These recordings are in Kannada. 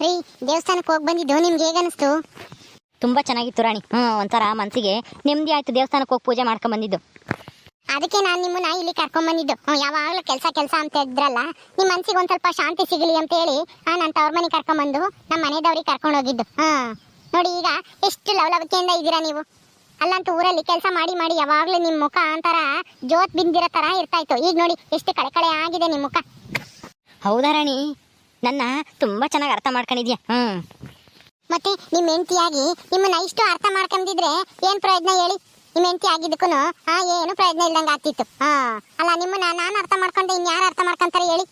ರೀ ದೇವಸ್ಥಾನಕ್ಕೆ ಹೋಗಿ ಬಂದಿದ್ದು? ನಿಮ್ಗೆ ಹೇಗೆ ಅನಿಸ್ತು? ತುಂಬ ಚೆನ್ನಾಗಿತ್ತು ರಾಣಿ. ಹ್ಞೂ ಒಂಥರ ಮನಸ್ಸಿಗೆ ನೆಮ್ಮದಿ ಆಯ್ತು ದೇವಸ್ಥಾನಕ್ಕೆ ಹೋಗಿ ಪೂಜೆ ಮಾಡ್ಕೊಂಡ್ ಬಂದಿದ್ದು. ಅದಕ್ಕೆ ನಾನು ನಿಮ್ಮನ್ನ ಇಲ್ಲಿ ಕರ್ಕೊಂಡ್ ಬಂದಿದ್ದು. ಯಾವಾಗ್ಲೂ ಕೆಲಸ ಕೆಲಸ ಅಂತ ಇದ್ರಲ್ಲ ನಿಮ್ಮ ಮನ್ಸಿಗೆ ಒಂದ್ ಸ್ವಲ್ಪ ಶಾಂತಿ ಸಿಗಲಿ ಅಂತ ಹೇಳಿ ನಾನು ತವ್ರ ಮನೆ ಕರ್ಕೊಂಡ್ ಬಂದು ನಮ್ಮ ಮನೆದವ್ರಿಗೆ ಕರ್ಕೊಂಡು ಹೋಗಿದ್ದು. ಹಾ ನೋಡಿ ಈಗ ಎಷ್ಟು ಲವಲವಿಕೆಯಿಂದ ಇದ್ದೀರಾ ನೀವು? ಅಲ್ಲಂತೂ ಊರಲ್ಲಿ ಕೆಲಸ ಮಾಡಿ ಮಾಡಿ ಯಾವಾಗ್ಲೂ ನಿಮ್ಮ ಮುಖ ಒಂಥರ ಜೋತ್ ಬಿದ್ದಿರೋ ಥರ ಇರ್ತಾಯಿತ್ತು ಈಗ ನೋಡಿ ಎಷ್ಟು ಕಳೆ ಕಳೆ ಆಗಿದೆ ನಿಮ್ಮ ಮುಖ. ಹೌದಾ ರಾಣಿ? ನನ್ನ ತುಂಬ ಚೆನ್ನಾಗಿ ಅರ್ಥ ಮಾಡ್ಕೊಂಡಿದ್ಯಾ? ಹ್ಞೂ ಮತ್ತೆ ನಿಮ್ ಹೆಂಡತಿಯಾಗಿ ನಿಮ್ಮನ್ನ ಇಷ್ಟು ಅರ್ಥ ಮಾಡ್ಕೊಂಡಿದ್ರೆ ಏನ್ ಪ್ರಯೋಜನ ಹೇಳಿ? ನಿಮ್ ಹೆಂಡತಿ ಆಗಿದ್ದಕ್ಕೂ ಆ, ಏನು ಪ್ರಯೋಜನ ಇಲ್ದಂಗೆ ಆಗ್ತಿತ್ತು. ಹಾ. ಅಲ್ಲ, ನಿಮ್ಮನ್ನ ನಾನು ಅರ್ಥ ಮಾಡ್ಕೊಂಡೆ ಇನ್ಯಾರು ಅರ್ಥ ಮಾಡ್ಕೊಂತಾರೆ ಹೇಳಿ?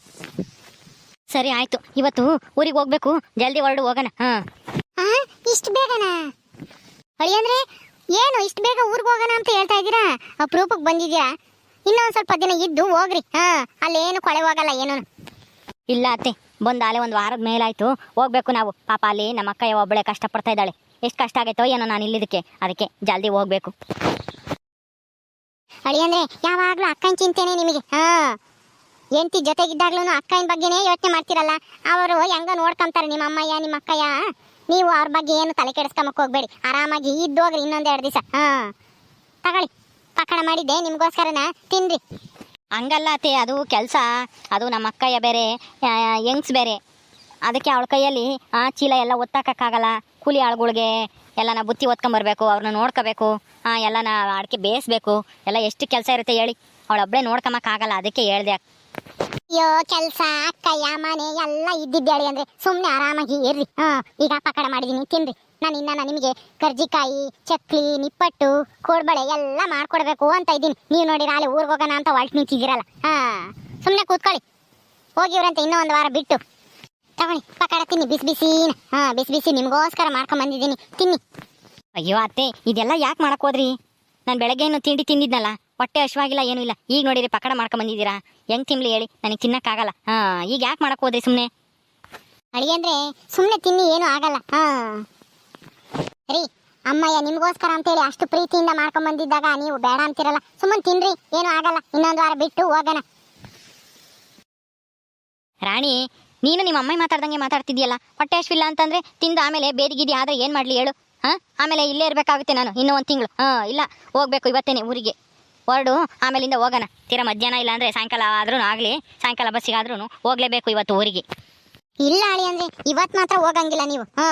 ಸರಿ, ಆಯ್ತು. ಇವತ್ತು ಊರಿಗೆ ಹೋಗ್ಬೇಕು, ಜಲ್ದಿ ಹೊರಡು ಹೋಗೋಣ. ಹಾಂ. ಇಷ್ಟು ಬೇಗನಾ? ಅಳಿಯಂದ್ರೆ ಏನು ಇಷ್ಟು ಬೇಗ ಊರಿಗೆ ಹೋಗೋಣ ಅಂತ ಹೇಳ್ತಾ ಇದ್ದೀರಾ? ಅಪರೂಪಕ್ಕೆ ಬಂದಿದ್ದೀರಾ ಇನ್ನೊಂದು ಸ್ವಲ್ಪ ದಿನ ಇದ್ದು ಹೋಗ್ರಿ. ಹಾ, ಅಲ್ಲೇನು ಕೊಳೆ ಹೋಗಲ್ಲ ಏನೂ ಇಲ್ಲ, ಅತ್ತೆ. ಬಂದು ಒಂದು ವಾರದ ಮೇಲಾಯ್ತು. ಹೋಗ್ಬೇಕು ನಾವು. ಪಾಪ ಅಲ್ಲಿ ನಮ್ಮ ಅಕ್ಕ ಒಬ್ಬಳೆ ಕಷ್ಟಪಡ್ತಾ ಇದ್ದಾಳೆ. ಎಷ್ಟು ಕಷ್ಟ ಆಗೈತೋ ಏನೋ ನಾನು ಇಲ್ಲಿದ್ದಕ್ಕೆ. ಅದಕ್ಕೆ ಜಲ್ದಿ ಹೋಗ್ಬೇಕು. ಅಳಿಯಂದ್ರೆ ಯಾವಾಗ್ಲೂ ಅಕ್ಕನ ಚಿಂತೆನೆ ನಿಮಗೆ? ಹಾ. ಎಂಟಿ ಜೊತೆಗಿದ್ದಾಗ್ಲೂ ಅಕ್ಕನ ಬಗ್ಗೆನೇ ಯೋಚನೆ ಮಾಡ್ತಿರಲ್ಲ? ಅವರು ಹೆಂಗ ನೋಡ್ಕೊಂತಾರೆ ನಿಮ್ಮ ಅಮ್ಮಯ್ಯ, ನಿಮ್ಮ ಅಕ್ಕಯ್ಯ. ನೀವು ಅವ್ರ ಬಗ್ಗೆ ಏನು ತಲೆ ಕೆಡಿಸ್ಕೊಂಬಕ್ ಹೋಗ್ಬೇಡಿ. ಆರಾಮಾಗಿ ಇದ್ದೋಗ್ರಿ ಇನ್ನೊಂದ್ ಎರಡು ದಿವಸ. ಹಾ. ತಗೊಳ್ಳಿ. ಪಕಡ ಮಾಡಿದ್ದೆ. ನಿಮ್ಗೋಸ್ಕರನ ತಿನ್ರಿ. ಹಂಗಲ್ಲ ಅತ್ತೆ, ಅದು ಕೆಲಸ. ಅದು ನಮ್ಮ ಅಕ್ಕಯ್ಯ ಬೇರೆ ಯಂಗ್ಸ್ ಬೇರೆ. ಅದಕ್ಕೆ ಅವಳ ಕೈಯಲ್ಲಿ, ಆ, ಚೀಲ ಎಲ್ಲ ಒತ್ತಾಕಕ್ಕಾಗಲ್ಲ. ಕೂಲಿ ಆಳುಗಳಿಗೆ ಎಲ್ಲನ ಬುತ್ತಿ ಒತ್ಕೊಂಬರ್ಬೇಕು, ಅವ್ರನ್ನ ನೋಡ್ಕೋಬೇಕು. ಎಲ್ಲನ ಅಡಿಕೆ ಬೇಯಿಸ್ಬೇಕು. ಎಲ್ಲ ಎಷ್ಟು ಕೆಲಸ ಇರುತ್ತೆ ಹೇಳಿ. ಅವಳೊಬ್ಬಳೇ ನೋಡ್ಕೊಂಬಕ್ಕಾಗಲ್ಲ ಅದಕ್ಕೆ ಹೇಳ್ದೆ ಅಯ್ಯೋ, ಕೆಲಸ, ಅಕ್ಕಯ್ಯ, ಮನೆ ಎಲ್ಲ ಇದ್ದಿದ್ದೇಳಿ ಅಂದ್ರೆ ಸುಮ್ಮನೆ ಆರಾಮಾಗಿ ಇರ್ರಿ. ಹಾಂ ಈಗ ಪಕಡ ಮಾಡಿದೀನಿ, ತಿನ್ರಿ. ನಾನು ಇನ್ನ ನಿಮಗೆ ಕರ್ಜಿಕಾಯಿ, ಚಕ್ಲಿ, ನಿಪ್ಪಟ್ಟು, ಕೋಡ್ಬಳೆ ಎಲ್ಲ ಮಾಡ್ಕೊಡ್ಬೇಕು ಅಂತ ಇದ್ದೀನಿ. ನೀವು ನೋಡಿ ನಾಳೆ ಊರಿಗೆ ಹೋಗೋಣ ಅಂತ ಹೊಲ್ಟ್ ನಿಂತಿದ್ದೀರಲ್ಲ. ಹಾಂ ಸುಮ್ಮನೆ ಕೂತ್ಕೊಳ್ಳಿ. ಹೋಗಿವ್ರಂತೆ ಇನ್ನೂ ಒಂದು ವಾರ ಬಿಟ್ಟು. ತಗೊಳ್ಳಿ ಪಕಡ ತಿನ್ನಿ, ಬಿಸಿ ಬಿಸಿನ. ಹಾ, ಬಿಸಿ ಬಿಸಿ ನಿಮಗೋಸ್ಕರ ಮಾಡ್ಕೊಂಡ್ ಬಂದಿದ್ದೀನಿ. ತಿನ್ನಿ. ಅಯ್ಯೋ ಅತ್ತೆ, ಇದೆಲ್ಲ ಯಾಕೆ ಮಾಡಕ್ ಹೋದ್ರಿ? ನಾನು ಬೆಳಗ್ಗೆ ಏನು ತಿಂಡಿ ತಿಂದಿದ್ನಲ್ಲ, ಹೊಟ್ಟೆ ಹಶ್ವಾಗಿಲ್ಲ, ಏನೂ ಇಲ್ಲ. ಈಗ ನೋಡಿರಿ ಪಕಡ ಮಾಡ್ಕೊಂಡ್ ಬಂದಿದ್ದೀರಾ? ಹೆಂಗ್ ತಿನ್ಲಿ ಹೇಳಿ, ನನಗೆ ತಿನ್ನೋಕ್ಕಾಗಲ್ಲ ಹಾಂ, ಈಗ ಯಾಕೆ ಮಾಡಕ್ ಹೋದ್ರಿ ಸುಮ್ಮನೆ ಅಡಿಗೆ ಸುಮ್ಮನೆ ತಿನ್ನಿ, ಏನೂ ಆಗಲ್ಲ. ಹಾ. ರೀ ಅಮ್ಮಯ್ಯ ನಿಮಗೋಸ್ಕರ ಅಂತೇಳಿ ಅಷ್ಟು ಪ್ರೀತಿಯಿಂದ ಮಾಡ್ಕೊಂಡ್ ಬಂದಿದ್ದಾಗ ನೀವು ಬೇಡ ಅಂತಿರಲ್ಲ. ಸುಮ್ಮನೆ ತಿನ್ರಿ ಏನು ಆಗಲ್ಲ. ಇನ್ನೊಂದು ವಾರ ಬಿಟ್ಟು ಹೋಗೋಣ. ರಾಣಿ ನೀನು ನಿಮ್ಮ ಅಮ್ಮ ಮಾತಾಡ್ದಂಗೆ ಮಾತಾಡ್ತಿದ್ಯಲ್ಲ ಹೊಟ್ಟೆ ಅಶ್ವಿಲ್ಲ ಅಂತಂದ್ರೆ ತಿಂದ ಆಮೇಲೆ ಬೇದಿಗಿದಿ ಆದ್ರೆ ಏನು ಮಾಡ್ಲಿ ಹೇಳು? ಹಾ? ಆಮೇಲೆ ಇಲ್ಲೇ ಇರಬೇಕಾಗುತ್ತೆ ನಾನು ಇನ್ನೂ ಒಂದು ತಿಂಗಳು. ಹಾ ಇಲ್ಲ ಹೋಗ್ಬೇಕು ಇವತ್ತೇನೆ ಊರಿಗೆ. ಹೊರಡು ಆಮೇಲಿಂದ ಹೋಗೋಣ. ತೀರಾ ಮಧ್ಯಾಹ್ನ ಇಲ್ಲ ಅಂದ್ರೆ ಸಾಯಂಕಾಲ ಆದ್ರೂ ಆಗಲಿ ಸಾಯಂಕಾಲ ಬಸ್ಸಿಗಾದ್ರೂ ಹೋಗ್ಲೇಬೇಕು ಇವತ್ತು ಊರಿಗೆ. ಇಲ್ಲ ಅಳಿ ಅಂದ್ರೆ ಇವತ್ ಮಾತ್ರ ಹೋಗಂಗಿಲ್ಲ ನೀವು. ಹಾ.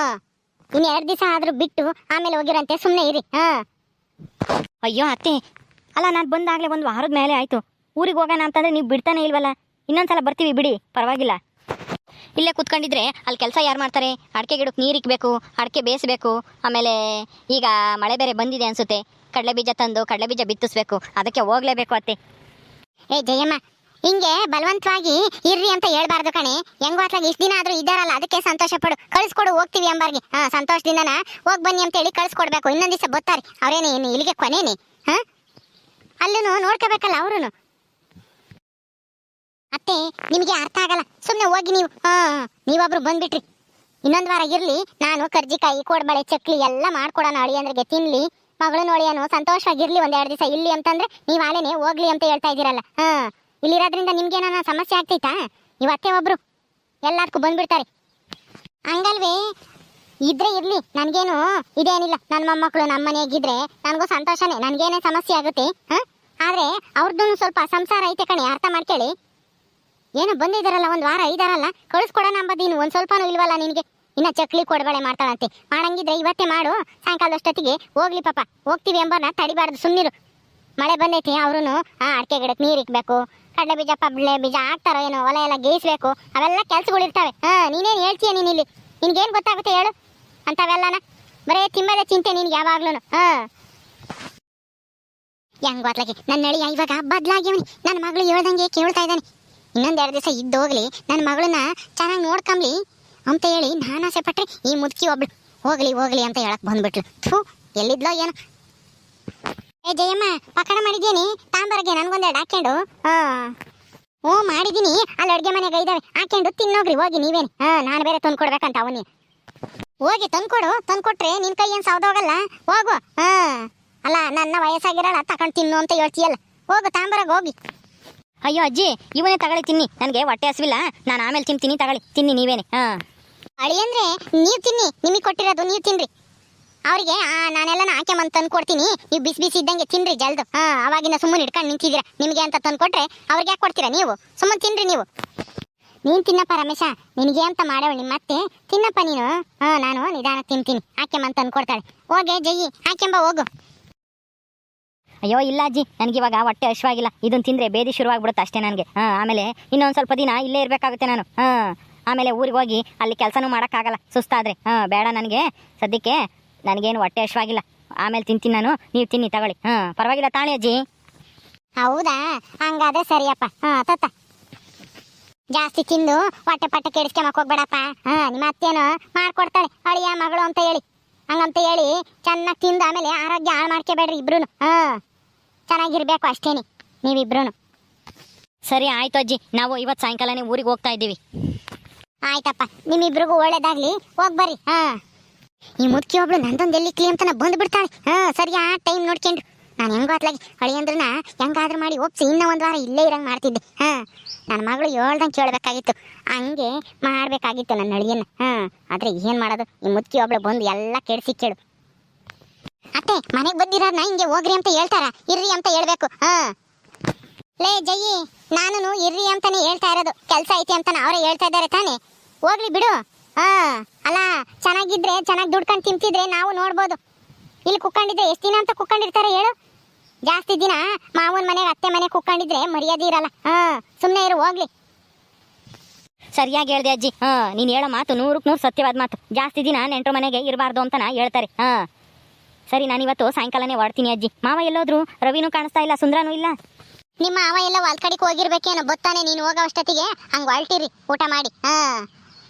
ಇನ್ನು ಎರಡು ದಿವಸ ಆದರೂ ಬಿಟ್ಟು ಆಮೇಲೆ ಹೋಗಿರಂತೆ. ಸುಮ್ಮನೆ ಇರಿ. ಹಾಂ. ಅಯ್ಯೋ ಅತ್ತೆ. ಅಲ್ಲ, ನಾನು ಬಂದಾಗಲೇ ಒಂದು ವಾರದ ಮೇಲೆ ಆಯಿತು. ಊರಿಗೆ ಹೋಗೋಣ ಅಂತಂದ್ರೆ ನೀವು ಬಿಡ್ತಾನೆ ಇಲ್ವಲ್ಲ? ಇನ್ನೊಂದ್ಸಲ ಬರ್ತೀವಿ ಬಿಡಿ. ಪರವಾಗಿಲ್ಲ. ಇಲ್ಲೇ ಕುತ್ಕೊಂಡಿದ್ರೆ ಅಲ್ಲಿ ಕೆಲಸ ಯಾರು ಮಾಡ್ತಾರೆ? ಅಡಿಕೆ ಗಿಡಕ್ಕೆ ನೀರು ಇಕ್ಕಬೇಕು ಅಡಿಕೆ ಬೇಯಿಸ್ಬೇಕು. ಆಮೇಲೆ ಈಗ ಮಳೆ ಬೇರೆ ಬಂದಿದೆ ಅನ್ಸುತ್ತೆ. ಕಡಲೆ ಬೀಜ ತಂದು ಕಡಲೆ ಬೀಜ ಬಿತ್ತಿಸ್ಬೇಕು. ಅದಕ್ಕೆ ಹೋಗ್ಲೇಬೇಕು ಅತ್ತೆ. ಏ, ಜಯಮ್ಮ ಹಿಂಗೆ ಬಲವಂತವಾಗಿ ಇರ್ರಿ ಅಂತ ಹೇಳ್ಬಾರ್ದು ಕಣೆ. ಹೆಂಗೋ ಅತ್ಲಾಗ ಇಷ್ಟು ದಿನ ಆದ್ರೂ ಇದ್ದಾರಲ್ಲ, ಅದಕ್ಕೆ ಸಂತೋಷ ಪಡು ಕಳಿಸ್ಕೊಡು, ಹೋಗ್ತೀವಿ ಅಂಬಾರ್ಗೆ. ಹಾ ಸಂತೋಷದಿಂದನ ಹೋಗ್ ಬನ್ನಿ ಅಂತ ಹೇಳಿ ಕಳಿಸ್ಕೊಡ್ಬೇಕು. ಇನ್ನೊಂದ್ ದಿವಸ ಬರ್ತಾರೆ. ಅವ್ರೇನೆ ಏನು ಇಲ್ಲಿಗೆ ಕೊನೆನೆ. ಹಾ? ಅಲ್ಲೂ ನೋಡ್ಕೋಬೇಕಲ್ಲ ಅವ್ರು ಅತ್ತೆ, ನಿಮಗೆ ಅರ್ಥ ಆಗಲ್ಲ. ಸುಮ್ಮನೆ ಹೋಗಿ ನೀವು. ಹಾ, ನೀವೊಬ್ರು ಬಂದ್ಬಿಟ್ರಿ. ಇನ್ನೊಂದ್ ವಾರ ಇರ್ಲಿ, ನಾನು ಕರ್ಜಿಕಾಯಿ, ಕೋಡ್ಬಳೆ, ಚಕ್ಲಿ ಎಲ್ಲ ಮಾಡ್ಕೊಡೋಣ ಅಳಿ ಅಂದ್ರೆ ತಿನ್ಲಿ. ಮಗಳು ನೋಡಿಯನು ಸಂತೋಷವಾಗಿರ್ಲಿ ಒಂದೆರಡು ದಿವಸ ಇಲ್ಲಿ ಅಂತಂದ್ರೆ ನೀವ್ ಆಲೇನೆ ಹೋಗ್ಲಿ ಅಂತ ಹೇಳ್ತಾ ಇದ್ದೀರಲ್ಲ. ಹಾ. ಇಲ್ಲಿರೋದ್ರಿಂದ ಏನಾನ ಸಮಸ್ಯೆ ಆಗ್ತೈತಾ? ಇವತ್ತೇ ಒಬ್ರು. ಎಲ್ಲದಕ್ಕೂ ಬಂದ್ಬಿಡ್ತಾರೆ. ಹಂಗಲ್ವೇ? ಇದ್ರೆ ಇರ್ಲಿ, ನನ್ಗೇನು ಇದೇನಿಲ್ಲ. ನನ್ನ ಮೊಮ್ಮಕ್ಕಳು ನಮ್ಮ ಮನೆಯಾಗಿದ್ರೆ ನನಗೂ ಸಂತೋಷನೇ, ನನ್ಗೇನೇ ಸಮಸ್ಯೆ ಆಗುತ್ತೆ ಆದ್ರೆ ಅವ್ರದ್ದು ಸ್ವಲ್ಪ ಸಂಸಾರ ಐತೆ ಕಣೆ, ಅರ್ಥ ಮಾಡ್ಕೊಳ್ಳಿ. ಏನೋ ಬಂದಿದಾರಲ್ಲ, ಒಂದ್ ವಾರ ಐದಾರಲ್ಲ, ಕಳಿಸ್ಕೊಡೋಣ ಅಂಬದೀನು ಒಂದ್ ಸ್ವಲ್ಪನೂ ಇಲ್ವಲ್ಲ ನಿನಗೆ? ಇನ್ನ ಚಕ್ಲಿ ಕೊಡಬಳೆ ಮಾಡ್ತಾಳಂತೆ. ಮಾಡಂಗಿದ್ರೆ ಇವತ್ತೇ ಮಾಡು, ಸಾಯಂಕಾಲದಷ್ಟೊತ್ತಿಗೆ ಹೋಗ್ಲಿ ಪಾಪ. ಹೋಗ್ತೀವಿ ಎಂಬನ್ನ ತಡಿಬಾರ್ದು ಸುಮ್ಮನಿರು ಮಳೆ ಬಂದೈತಿ ಅವ್ರು ಆ, ಅಡಿಕೆ ಗಿಡಕ್ಕೆ ನೀರು ಇಕ್ಬೇಕು, ಕಡಲೆ ಬೀಜ, ಪಬ್ಳೆ ಬೀಜ ಹಾಕ್ತಾರೋ ಏನೋ ಹೊಲ ಎಲ್ಲ ಗೇಯಿಸ್ಬೇಕು ಅವೆಲ್ಲ ಕೆಲಸಗಳಿರ್ತಾವೆ ಹಾ, ನೀನೇನು ಹೇಳ್ತೀಯ ನೀನು ಇಲ್ಲಿ? ನಿನ್ಗೇನು ಗೊತ್ತಾಗುತ್ತೆ ಹೇಳು? ಅಂತವೆಲ್ಲನ ಬರೇ ತಿಂಬದ ಚಿಂತೆ ನಿನ್ಗೆ ಯಾವಾಗ್ಲೂ ಹಾ. ಹೆಂಗ್ ಬದ್ಲಾಗಿ ನನ್ನ ಅಳಿಯ ಇವಾಗ ಬದ್ಲಾಗ್ಯವನಿ. ನನ್ನ ಮಗಳು ಹೇಳ್ದಂಗೆ ಕೇಳ್ತಾ ಇದ್ದಾನೆ. ಇನ್ನೊಂದೆರಡು ದಿವಸ ಇದ್ದೋಗ್ಲಿ ನನ್ನ ಮಗಳನ್ನ ಚೆನ್ನಾಗಿ ನೋಡ್ಕೊಂಬ್ಲಿ ಅಂತ ಹೇಳಿ ನಾನು ಆಸೆ ಪಟ್ರೆ ಈ ಮುದುಕಿ ಒಬ್ಳು, ಹೋಗ್ಲಿ ಹೋಗ್ಲಿ ಅಂತ ಹೇಳಕ್ ಬಂದ್ಬಿಟ್ಲು. ಥೂ, ಎಲ್ಲಿದ್ಲೋ ಏನೋ. ಏ ಜಯಮ್ಮ, ಪಕಡ ಮಾಡಿದ್ದೀನಿ ತಾಂಬರಗೆ ನನ್ಗೊಂದೆರಡು ಹಾಕ್ಕೊಂಡು ಹ್ಞೂ, ಮಾಡಿದ್ದೀನಿ. ಅಲ್ಲಿ ಅಡುಗೆ ಮನೆಗೆ ಇದ್ದಾವೆ ಹಾಕ್ಕೊಂಡು ತಿನ್ನೋಗ್ರಿ, ಹೋಗಿ ನೀವೇನು. ಹಾ, ನಾನು ಬೇರೆ ತಂದು ಕೊಡ್ಬೇಕಂತ ಅವನಿ ಹೋಗಿ ತಂದ್ಕೊಡು ತಂದ್ಕೊಟ್ರೆ ನಿನ್ ಕೈ ಏನು ಸೌದೋಗಲ್ಲ ಹೋಗು. ಹಾ. ಅಲ್ಲ, ನನ್ನ ವಯಸ್ಸಾಗಿರಲ್ಲ ತಗೊಂಡು ತಿನ್ನು ಅಂತ ಹೇಳ್ತೀಯಲ್ಲ. ಹೋಗು, ತಾಂಬರಾಗ ಹೋಗಿ. ಅಯ್ಯೋ ಅಜ್ಜಿ, ಇವನೇ ತಗೊಳ್ಳಿ, ತಿನ್ನಿ. ನನಗೆ ಹೊಟ್ಟೆ ಹಸಿವಿಲ್ಲ. ನಾನು ಆಮೇಲೆ ತಿಂತೀನಿ, ತಗೊಳ್ಳಿ. ತಿನ್ನಿ ನೀವೇನೆ. ಹಾಂ. ಅಳಿ ಅಂದ್ರೆ ನೀವು ತಿನ್ನಿ. ನಿಮಗೆ ಕೊಟ್ಟಿರೋದು ನೀವು ತಿನ್ರಿ. ಅವ್ರಿಗೆ ನಾನೆಲ್ಲ ಹಾಕೆ ಬಂದು ತಂದು ಕೊಡ್ತೀನಿ ನೀವು ಬಿಸಿ ಬಿಸಿ ಇದ್ದಂಗೆ ತಿನ್ರಿ ಜಲ್ದು. ಹಾ ಅವಾಗಿನ ಸುಮ್ಮನೆ ಇಟ್ಕೊಂಡು ನಿಂತಿದ್ದೀರಾ ನಿಮಗೆ ಅಂತ ತಂದು ಕೊಟ್ರೆ ಅವ್ರಿಗೆ ಯಾಕೆ ಕೊಡ್ತೀರಾ ನೀವು? ಸುಮ್ಮನೆ ತಿನ್ರಿ ನೀವು. ನೀನ್ ತಿನ್ನಪ್ಪ ರಮೇಶ, ನಿನಗೆ ಅಂತ ಮಾಡೋಳು ನಿಮ್ಮ ಮತ್ತೆ ತಿನ್ನಪ್ಪ ನೀನು. ಹಾ, ನಾನು ನಿಧಾನ ತಿಂತೀನಿ. ಹಾಕೆಂಬ ತಂದು ಕೊಡ್ತಾಳೆ ಹೋಗೆ, ಜಯ್ಯಿ ಹಾಕ್ಯಂಬ ಹೋಗು. ಅಯ್ಯೋ, ಇಲ್ಲ ಅಜ್ಜಿ, ನನಗೆ ಇವಾಗ ಹೊಟ್ಟೆ ಹಶ್ವಾಗಿಲ್ಲ ಇದನ್ನ ತಿಂದರೆ ಬೇದಿ ಶುರುವಾಗ್ಬಿಡುತ್ತೆ ಅಷ್ಟೇ ನನಗೆ. ಹಾಂ, ಆಮೇಲೆ ಇನ್ನೊಂದು ಸ್ವಲ್ಪ ದಿನ ಇಲ್ಲೇ ಇರಬೇಕಾಗುತ್ತೆ ನಾನು. ಹಾಂ, ಆಮೇಲೆ ಊರಿಗೆ ಹೋಗಿ ಅಲ್ಲಿ ಕೆಲಸನೂ ಮಾಡೋಕ್ಕಾಗಲ್ಲ. ಸುಸ್ತಾದರೆ. ಹಾಂ, ಬೇಡ ನನಗೆ. ಸದ್ಯಕ್ಕೆ ನನಗೇನು ಹೊಟ್ಟೆ ಹಶ್ವಾಗಿಲ್ಲ ಆಮೇಲೆ ತಿಂತೀನಿ ನಾನು. ನೀವು ತಿನ್ನಿ ತಗೊಳ್ಳಿ. ಹಾಂ ಪರವಾಗಿಲ್ಲ ತಾಳಿ ಅಜ್ಜಿ. ಹೌದಾ? ಹಂಗಾದ್ರೆ ಸರಿಯಪ್ಪ. ಹಾ ತತ್ತ. ಜಾಸ್ತಿ ತಿಂದು ಹೊಟ್ಟೆ ಪಟ್ಟೆ ಕೆಡಿಸ್ಕೊಂಬಕ್ ಹೋಗ್ಬೇಡಪ್ಪ. ಹಾ ನಿಮ್ಮ ಅತ್ತೇನು ಮಾಡ್ಕೊಡ್ತಾಳೆ. ಅಳಿಯ ಮಗಳು ಅಂತ ಹೇಳಿ. ಹಂಗಂತ ಹೇಳಿ ಚೆನ್ನಾಗಿ ತಿಂದು ಆಮೇಲೆ ಆರೋಗ್ಯ ಹಾಳು ಮಾಡ್ಕೋಬೇಡ್ರಿ ಇಬ್ರು ಹಾ ಚೆನ್ನಾಗಿರ್ಬೇಕು ಅಷ್ಟೇನಿ ನೀವಿಬ್ರು ಸರಿ ಆಯ್ತು ಅಜ್ಜಿ. ನಾವು ಇವತ್ತು ಸಾಯಂಕಾಲನೇ ಊರಿಗೆ ಹೋಗ್ತಾ ಇದ್ದೀವಿ. ಆಯ್ತಪ್ಪ. ನಿಮ್ಮಿಬ್ರಿಗೂ ಒಳ್ಳೇದಾಗ್ಲಿ. ಹೋಗ್ಬರ್ರಿ ಹಾ. ಈ ಮುದುಕಿ ಒಬ್ಳು ನಂದೊಂದು ಎಲ್ಲಿ ಕ್ಲಿ ಅಂತ ಬಂದು ಬಿಡ್ತಾಳೆ ಹಾ ಸರಿಯಾ ಟೈಮ್ ನೋಡ್ಕೊಂಡ್ರು ನಾನು ಹೆಂಗೋ ಅತ್ಲಾಗಿ ಅಳಿಯಂದ್ರನ್ನ ಹೆಂಗಾದ್ರೂ ಮಾಡಿ, ಒಪ್ಸಿ, ಇನ್ನೂ ಒಂದು ವಾರ ಇಲ್ಲೇ ಇರಂಗೆ ಮಾಡ್ತಿದ್ದೆ. ಹಾ ನನ್ನ ಮಗಳು ಹೇಳ್ದಂಗೆ ಕೇಳಬೇಕಾಗಿತ್ತು. ಹಂಗೆ ಮಾಡಬೇಕಾಗಿತ್ತು ನನ್ನ ಅಳಿಯನ್ನು. ಹಾ, ಆದ್ರೆ ಏನು ಮಾಡೋದು? ಈ ಮುದುಕಿ ಒಬ್ಳು ಬಂದು ಎಲ್ಲ ಕೆಡಿಸಿ ಕೇಳು. ಅತ್ತೆ, ಮನೆಗೆ ಬಂದಿರೋದನ್ನ ಹಿಂಗೆ ಹೋಗ್ರಿ ಅಂತ ಹೇಳ್ತಾರ? ಇರ್ರಿ ಅಂತ ಹೇಳ್ಬೇಕು. ಹಾ. ಲೇ, ಜಯ್ಯಿ ನಾನು ಇರ್ರಿ ಅಂತಾನೆ ಹೇಳ್ತಾ ಇರೋದು. ಕೆಲಸ ಐತಿ ಅಂತ ಅವರೇ ಹೇಳ್ತಾ ಇದ್ದಾರೆ ತಾನೇ. ಹೋಗ್ಲಿ ಬಿಡು. ಹಾ. ಅಲ್ಲ, ಚೆನ್ನಾಗಿದ್ರೆ ಚೆನ್ನಾಗಿ ದುಡ್ಕೊಂಡು ತಿಂತಿದ್ರೆ ನಾವು ನೋಡ್ಬೋದು. ಇಲ್ಲಿ ಕುಕ್ಕೊಂಡಿದ್ರೆ ಎಷ್ಟು ದಿನ ಅಂತ ಕುಕ್ಕೊಂಡಿರ್ತಾರೆ ಹೇಳು. ಜಾಸ್ತಿ ದಿನ ಮಾವನ ಮನೆಗೆ, ಅತ್ತೆ ಮನೆ ಕುಕ್ಕೊಂಡಿದ್ರೆ ಮರ್ಯಾದೆ ಇರಲ್ಲ. ಹಾ ಸುಮ್ಮನೆ ಇರು, ಹೋಗ್ಲಿ. ಸರಿಯಾಗಿ ಹೇಳ್ದೆ ಅಜ್ಜಿ. ಹಾ, ನೀನು ಹೇಳೋ ಮಾತು ನೂರಕ್ಕೆ ನೂರು ಸತ್ಯವಾದ ಮಾತು. ಜಾಸ್ತಿ ದಿನ ನೆಂಟರ ಮನೆಗೆ ಇರಬಾರ್ದು ಅಂತನ ಹೇಳ್ತಾರೆ. ಹಾ. ಸರಿ ನಾನಿವತ್ತು ಸಾಯಂಕಾಲನೇ ಹೊಡ್ತೀನಿ ಅಜ್ಜಿ. ಮಾವ ಎಲ್ಲೋದ್ರು? ರವಿನೂ ಕಾಣಿಸ್ತಾ ಇಲ್ಲ, ಸುಂದ್ರನೂ ಇಲ್ಲ? ನಿಮ್ಮ ಮಾವ ಎಲ್ಲ ಹೊಲ್ ಕಡೆಗೆ ಹೋಗಿರ್ಬೇಕೇನೋ ಗೊತ್ತಾನೆ ನೀನು ಹೋಗೋ ಅಷ್ಟೊತ್ತಿಗೆ? ಹಂಗೆ ಹೊಲ್ಟಿರಿ, ಊಟ ಮಾಡಿ. ಹಾ.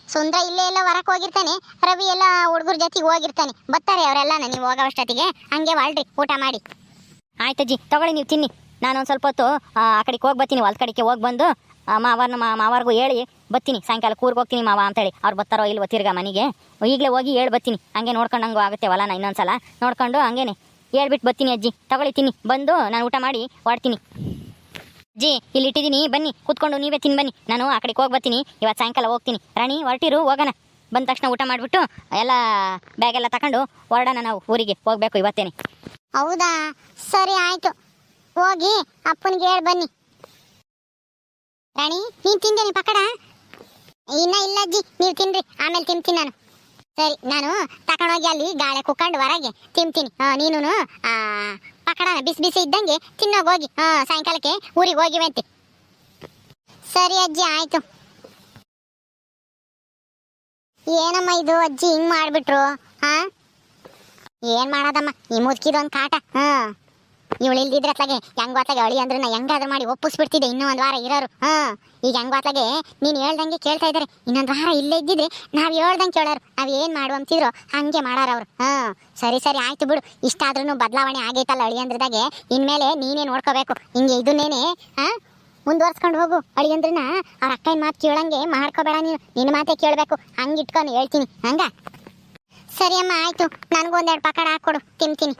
ಸುಂದ್ರ ಇಲ್ಲೇ ಎಲ್ಲ ಹೊರಕ್ ಹೋಗಿರ್ತಾನೆ, ರವಿ ಎಲ್ಲ ಹುಡುಗರ ಜೊತೆಗೆ ಹೋಗಿರ್ತಾನೆ. ಬರ್ತಾರೆ ಅವರೆಲ್ಲ ನೀವು ಹೋಗೋ ಅಷ್ಟೊತ್ತಿಗೆ? ಹಂಗೆ ಬಾಳ್ರಿ ಊಟ ಮಾಡಿ. ಆಯ್ತಜ್ಜಿ ತಗೊಳ್ಳಿ ನೀವು ತಿನ್ನಿ. ನಾನು ಸ್ವಲ್ಪ ಹೊತ್ತು, ಆ ಕಡೆಗೆ ಹೋಗಿ ಬರ್ತೀನಿ, ಹೊಲ್ದ ಕಡೆಗೆ ಹೋಗಿ ಬಂದು, ಆ, ಮಾವರ್ನ, ಮಾ, ಮಾವಾರ್ಗೂ ಹೇಳಿ, ಬರ್ತೀನಿ. ಸಾಯಂಕಾಲ ಕೂರ್ಗೆ ಹೋಗ್ತೀನಿ ಮಾವ ಅಂತೇಳಿ ಅವ್ರು ಬರ್ತಾರೋ ಇಲ್ವೋ ತಿರ್ಗಾ ಮನೆಗೆ. ಈಗಲೇ ಹೋಗಿ ಹೇಳಿ ಬರ್ತೀನಿ. ಹಂಗೆ ನೋಡ್ಕೊಂಡಂಗೂ ಆಗುತ್ತೆ ಹೊಲನ ಇನ್ನೊಂದ್ಸಲ. ನೋಡ್ಕೊಂಡು ಹಂಗೇನೆ. ಹೇಳ್ಬಿಟ್ಟು ಬರ್ತೀನಿ ಅಜ್ಜಿ, ತಗೊಳ್ಳಿ ತಿನ್ನಿ. ಬಂದು ನಾನು ಊಟ ಮಾಡಿ ಹೊಡ್ತೀನಿ ಅಜ್ಜಿ ಇಲ್ಲಿ ಇಟ್ಟಿದ್ದೀನಿ. ಬನ್ನಿ, ಕೂತ್ಕೊಂಡು ನೀವೇ ತಿನ್ ಬನ್ನಿ. ನಾನು ಆ ಕಡೆಗೆ ಹೋಗಿ ಬರ್ತೀನಿ. ಇವತ್ತು ಸಾಯಂಕಾಲ ಹೋಗ್ತೀನಿ. ರಾಣಿ, ಹೊರಟಿರು, ಹೋಗೋಣ. ಬಂದ ತಕ್ಷಣ ಊಟ ಮಾಡಿಬಿಟ್ಟು ಎಲ್ಲ ಬ್ಯಾಗ್ ಎಲ್ಲ ತಗೊಂಡು ಹೊರಡೋಣ ನಾವು ಊರಿಗೆ. ಹೋಗ್ಬೇಕು ಇವತ್ತೇನೆ. ಹೌದಾ? ಸರಿ, ಆಯ್ತು. ಹೋಗಿ, ಅಪ್ಪನಿಗೆ ಹೇಳಿ ಬನ್ನಿ. ರಾಣಿ, ನೀನ್ ತಿಂದೇನಿ ಪಕ್ಕಡ ಇನ್ನ ಇಲ್ಲ ಅಜ್ಜಿ, ನೀವು ತಿನ್ರಿ. ಆಮೇಲೆ ತಿಂತೀನಿ ನಾನು. ಸರಿ, ನಾನು ತಕೊಂಡೋಗಿ ಅಲ್ಲಿ ಗಾಳೆ ಕುಕ್ಕೊಂಡು ಹೊರಗೆ ತಿಂತೀನಿ. ನೀನು ಪಕಡನ ಬಿಸಿ ಬಿಸಿ ಇದ್ದಂಗೆ ತಿನ್ನೋಗಿ ಹೋಗಿ. ಹಾ, ಸಾಯಂಕಾಲಕ್ಕೆ ಊರಿಗೆ ಹೋಗಿವಂತೆ ಸರಿ ಅಜ್ಜಿ, ಆಯ್ತು. ಏನಮ್ಮ ಇದು? ಅಜ್ಜಿ ಹಿಂಗ್ ಮಾಡ್ಬಿಟ್ರು? ಹಾ? ಏನ್ ಮಾಡೋದಮ್ಮ? ಈ ಮುದುಕಿದೊಂದು ಕಾಟ. ಹಾ. ಇವಳು ಇಲ್ದಿದ್ರೆ ಅತ್ಲಾಗೆ ಹೆಂಗ್ ಅತ್ಲಾಗೆ ಅಳಿ ಅಂದ್ರೆ ನಾ ಹೆಂಗಾದ್ರೂ ಮಾಡಿ ಒಪ್ಪಿಸ್ಬಿಡ್ತಿದ್ದೆ. ಇನ್ನೂ ಒಂದು ವಾರ ಇರೋರು. ಹಾ, ಈಗ ಹೆಂಗ್ ಅತ್ಲಾಗೆ ನೀನು ಹೇಳ್ದಂಗೆ ಕೇಳ್ತಾ ಇದ್ದಾರೆ ಇನ್ನೊಂದು ವಾರ ಇಲ್ಲೇ ಇದ್ದಿದ್ರೆ ನಾವು ಹೇಳ್ದಂಗೆ ಕೇಳೋರು. ನಾವು ಏನ್ ಮಾಡು ಅಂತಿದ್ರು ಹಂಗೆ ಮಾಡಾರ ಅವ್ರು. ಹಾ, ಸರಿ ಸರಿ, ಆಯ್ತು ಬಿಡು. ಇಷ್ಟಾದ್ರೂ ಬದಲಾವಣೆ ಆಗೈತಲ್ಲ ಅಳಿ ಅಂದ್ರದಾಗೆ. ಇನ್ಮೇಲೆ ನೀನೇ ನೋಡ್ಕೋಬೇಕು. ಹಿಂಗೆ ಇದನ್ನೇನೆ, ಹಾ, ಮುಂದುವರ್ಸ್ಕೊಂಡು ಹೋಗು. ಅಳಿ ಅಂದ್ರನ್ನ ಅವ್ರ ಅಕ್ಕನ ಮಾತು ಕೇಳಂಗೆ ಮಾಡ್ಕೋಬೇಡ ನೀನು. ನಿನ್ನ ಮಾತೇ ಕೇಳಬೇಕು. ಹಂಗೆ ಇಟ್ಕೊಂಡು ಹೇಳ್ತೀನಿ. ಹಂಗ? ಸರಿ ಅಮ್ಮ, ಆಯ್ತು. ನನಗೂ ಒಂದೆರಡು ಪಕಡ ಹಾಕೊಡು ತಿಂತೀನಿ.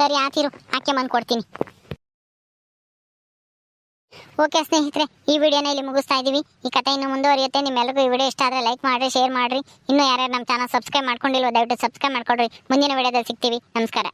ಸರಿ ಆತಿರು ಆಕೆ ಬಂದು ಕೊಡ್ತೀನಿ. ಓಕೆ ಸ್ನೇಹಿತರೆ, ಈ ವಿಡಿಯೋನ ಇಲ್ಲಿ ಮುಗಿಸ್ತಾ ಇದ್ದೀವಿ. ಈ ಕಥೆ ಇನ್ನು ಮುಂದುವರಿಯುತ್ತೆ. ನಿಮ್ಮೆಲ್ಲರಿಗೂ ಈ ವಿಡಿಯೋ ಇಷ್ಟ ಆದರೆ ಲೈಕ್ ಮಾಡಿರಿ, ಶೇರ್ ಮಾಡಿರಿ. ಇನ್ನೂ ಯಾರ್ಯಾರು ನಮ್ಮ ಚಾನಲ್ ಸಬ್ಸ್ಕ್ರೈಬ್ ಮಾಡ್ಕೊಂಡಿಲ್ಲ ದಯವಿಟ್ಟು ಸಬ್ಸ್ಕ್ರೈಬ್ ಮಾಡ್ಕೊಡ್ರಿ ಮುಂದಿನ ವಿಡಿಯೋದಲ್ಲಿ ಸಿಗ್ತೀವಿ. ನಮಸ್ಕಾರ.